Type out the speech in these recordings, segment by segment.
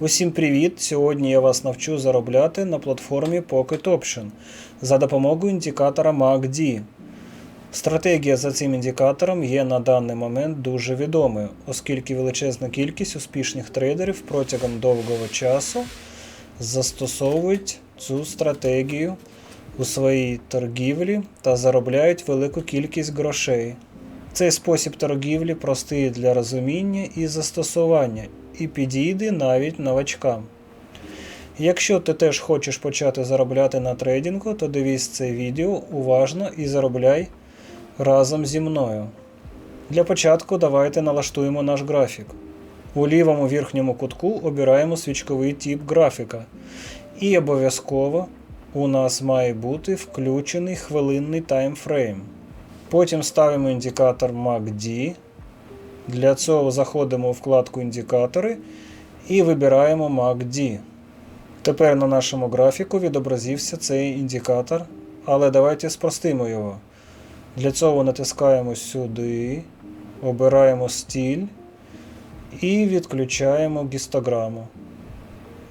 Усім привіт! Сьогодні я вас навчу заробляти на платформі Pocket Option за допомогою індикатора MACD. Стратегія за цим індикатором є на даний момент дуже відомою, оскільки величезна кількість успішних трейдерів протягом довгого часу застосовують цю стратегію у своїй торгівлі та заробляють велику кількість грошей. Цей спосіб торгівлі простий для розуміння і застосування, і підійде навіть новачкам. Якщо ти теж хочеш почати заробляти на трейдингу, то дивись це відео уважно і заробляй разом зі мною. Для початку давайте налаштуємо наш графік. У лівому верхньому кутку обираємо свічковий тип графіка. І обов'язково у нас має бути включений хвилинний таймфрейм. Потім ставимо індикатор MACD. Для цього заходимо у вкладку Індикатори і вибираємо MACD. Тепер на нашому графіку відобразився цей індикатор, але давайте спростимо його. Для цього натискаємо сюди, обираємо стиль і відключаємо гістограму.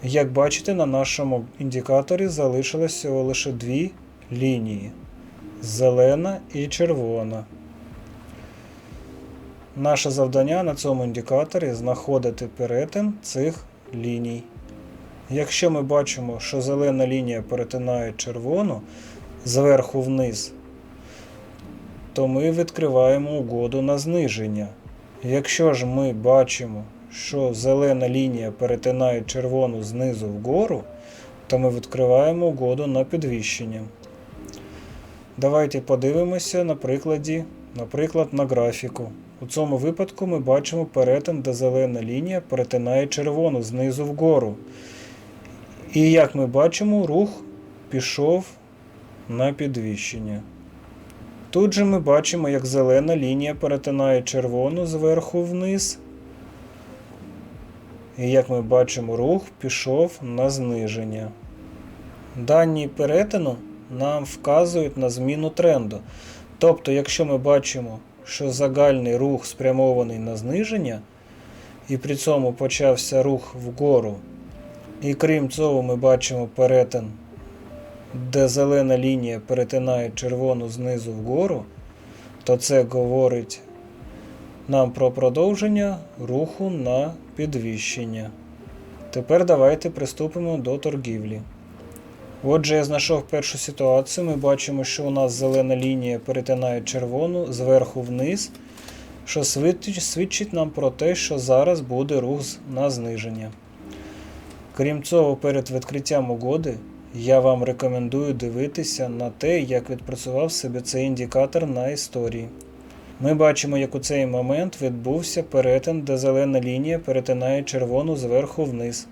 Як бачите, на нашому індикаторі залишилось всього лише дві лінії зелена і червона. Наше завдання на цьому індикаторі знаходити перетин цих ліній. Якщо ми бачимо, що зелена лінія перетинає червону зверху вниз, то ми відкриваємо угоду на зниження. Якщо ж ми бачимо, що зелена лінія перетинає червону знизу вгору, то ми відкриваємо угоду на підвищення. Давайте подивимося на прикладі, наприклад, на графіку. У цьому випадку ми бачимо перетин, де зелена лінія перетинає червону знизу вгору. І як ми бачимо, рух пішов на підвищення. Тут же ми бачимо, як зелена лінія перетинає червону зверху вниз. І як ми бачимо, рух пішов на зниження. Дані перетину нам вказують на зміну тренду. Тобто, якщо ми бачимо, що загальний рух спрямований на зниження, і при цьому почався рух вгору, і крім цього, ми бачимо перетин, де зелена лінія перетинає червону знизу вгору, то це говорить нам про продовження руху на підвищення. Тепер давайте приступимо до торгівлі. Отже, я знайшов першу ситуацію. Ми бачимо, що у нас зелена лінія перетинає червону зверху вниз, що свідчить нам про те, що зараз буде рух на зниження. Крім цього, перед відкриттям угоди я вам рекомендую дивитися на те, як відпрацював себе цей індикатор на історії. Ми бачимо, як у цей момент відбувся перетин, де зелена лінія перетинає червону зверху вниз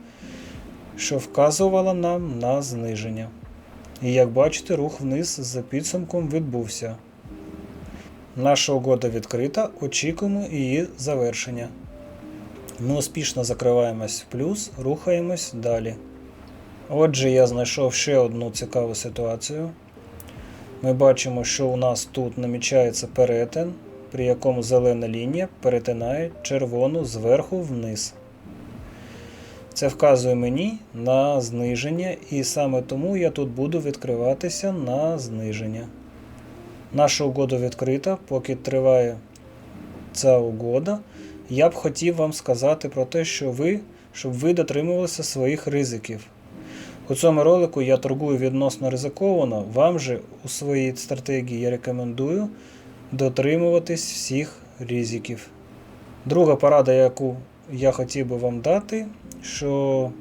що вказувало нам на зниження. І як бачите, рух вниз за підсумком відбувся. Наша угода відкрита, очікуємо її завершення. Ми успішно закриваємось в плюс, рухаємось далі. Отже, я знайшов ще одну цікаву ситуацію. Ми бачимо, що у нас тут намічається перетин, при якому зелена лінія перетинає червону зверху вниз. Це вказує мені на зниження, і саме тому я тут буду відкриватися на зниження. Наша угода відкрита, поки триває ця угода. Я б хотів вам сказати про те, що ви, щоб ви дотримувалися своїх ризиків. У цьому ролику я торгую відносно ризиковано, вам же у своїй стратегії я рекомендую дотримуватись всіх ризиків. Друга порада, яку я хотів би вам дати, що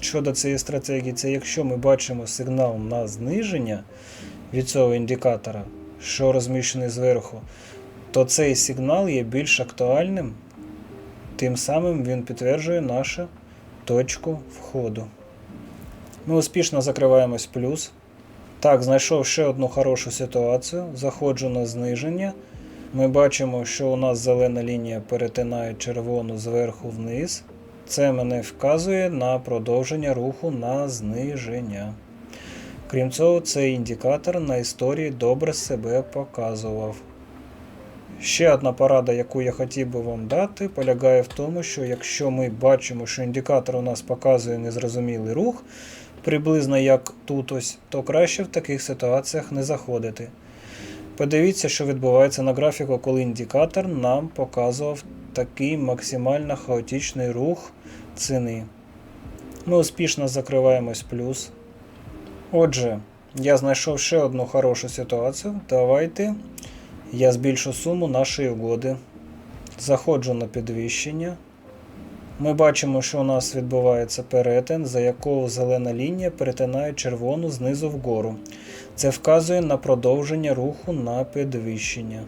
щодо цієї стратегії, це якщо ми бачимо сигнал на зниження від цього індикатора, що розміщений зверху, то цей сигнал є більш актуальним, тим самим він підтверджує нашу точку входу. Ми успішно закриваємось плюс. Так, знайшов ще одну хорошу ситуацію. Заходжу на зниження. Ми бачимо, що у нас зелена лінія перетинає червону зверху вниз. Це мене вказує на продовження руху на зниження. Крім цього, цей індикатор на історії добре себе показував. Ще одна порада, яку я хотів би вам дати, полягає в тому, що якщо ми бачимо, що індикатор у нас показує незрозумілий рух, приблизно як тут ось, то краще в таких ситуаціях не заходити. Подивіться, що відбувається на графіку, коли індикатор нам показував такий максимально хаотичний рух ціни. Ми успішно закриваємось плюс. Отже, я знайшов ще одну хорошу ситуацію. Давайте я збільшу суму нашої угоди. Заходжу на підвищення. Ми бачимо, що у нас відбувається перетин, за якого зелена лінія перетинає червону знизу вгору. Це вказує на продовження руху на підвищення.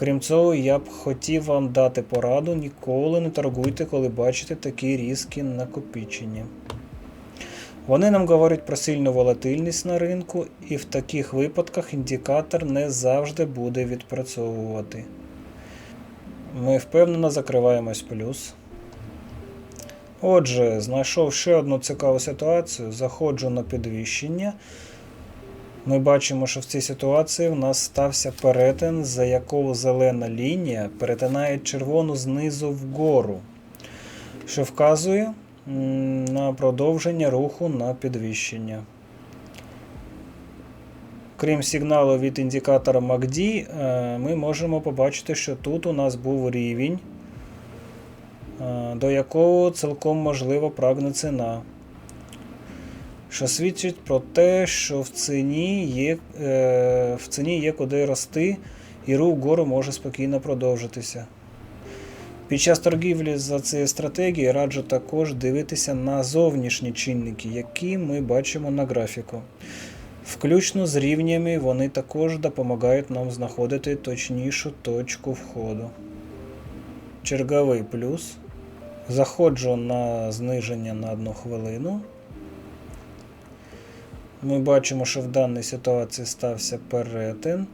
Крім цього, я б хотів вам дати пораду: ніколи не торгуйте, коли бачите такі різкі накопичення. Вони нам говорять про сильну волатильність на ринку, і в таких випадках індикатор не завжди буде відпрацьовувати. Ми впевнено закриваємось плюс. Отже, знайшов ще одну цікаву ситуацію. Заходжу на підвищення. Ми бачимо, що в цій ситуації в нас стався перетин, за якого зелена лінія перетинає червону знизу вгору, що вказує на продовження руху на підвищення. Крім сигналу від індикатора MACD, е, ми можемо побачити, що тут у нас був рівень, е, до якого цілком можливо прагне ціна. Що свідчить про те, що в ціні є е, в ціні є куди рости, і рух вгору може спокійно продовжитися. Під час торгівлі за цією стратегією раджу також дивитися на зовнішні чинники, які ми бачимо на графіку. Включно з рівнями вони також допомагають нам знаходити точнішу точку входу. Черговий плюс. Заходжу на зниження на одну хвилину. Ми бачимо, що в даній ситуації стався перетин,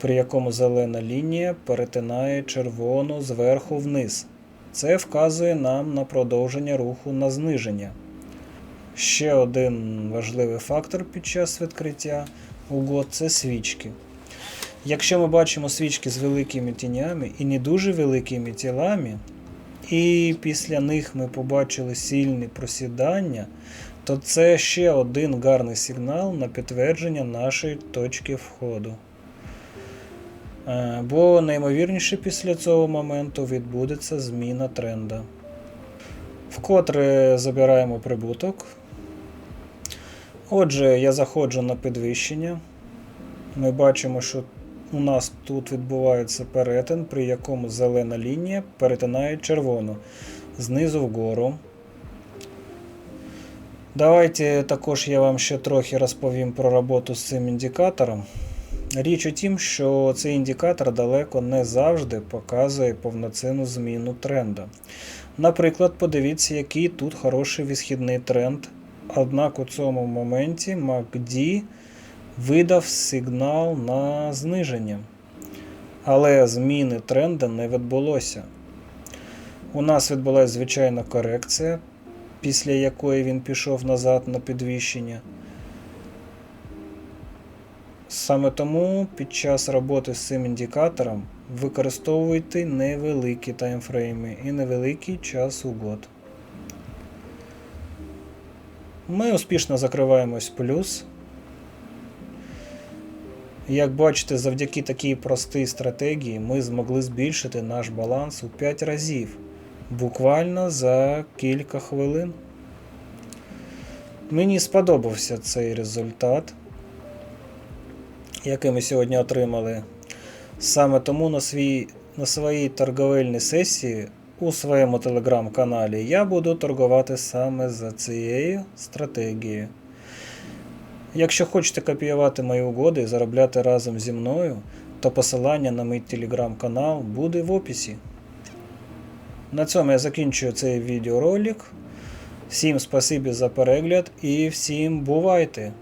при якому зелена лінія перетинає червону зверху вниз. Це вказує нам на продовження руху на зниження. Ще один важливий фактор під час відкриття угод це свічки. Якщо ми бачимо свічки з великими тінями і не дуже великими тілами, і після них ми побачили сильні просідання, то це ще один гарний сигнал на підтвердження нашої точки входу. Е, Бо наймовірніше після цього моменту відбудеться зміна тренда. Вкотре забираємо прибуток. Отже, я заходжу на підвищення. Ми бачимо, що у нас тут відбувається перетин, при якому зелена лінія перетинає червону знизу вгору. Давайте також я вам ще трохи розповім про роботу з цим індикатором. Річ у тім, що цей індикатор далеко не завжди показує повноцінну зміну тренда. Наприклад, подивіться, який тут хороший висхідний тренд. Однак у цьому моменті MACD видав сигнал на зниження. Але зміни тренда не відбулося. У нас відбулася звичайна корекція, після якої він пішов назад на підвищення. Саме тому під час роботи з цим індикатором використовуйте невеликі таймфрейми і невеликий час угод. Ми успішно закриваємось плюс. Як бачите, завдяки такій простій стратегії ми змогли збільшити наш баланс у 5 разів, буквально за кілька хвилин. Мені сподобався цей результат, який ми сьогодні отримали. Саме тому на, свій, на своїй торговельній сесії у своєму телеграм-каналі я буду торгувати саме за цією стратегією. Якщо хочете копіювати мої угоди і заробляти разом зі мною, то посилання на мій телеграм-канал буде в описі. На цьому я закінчую цей відеоролик. Всім спасибі за перегляд і всім бувайте!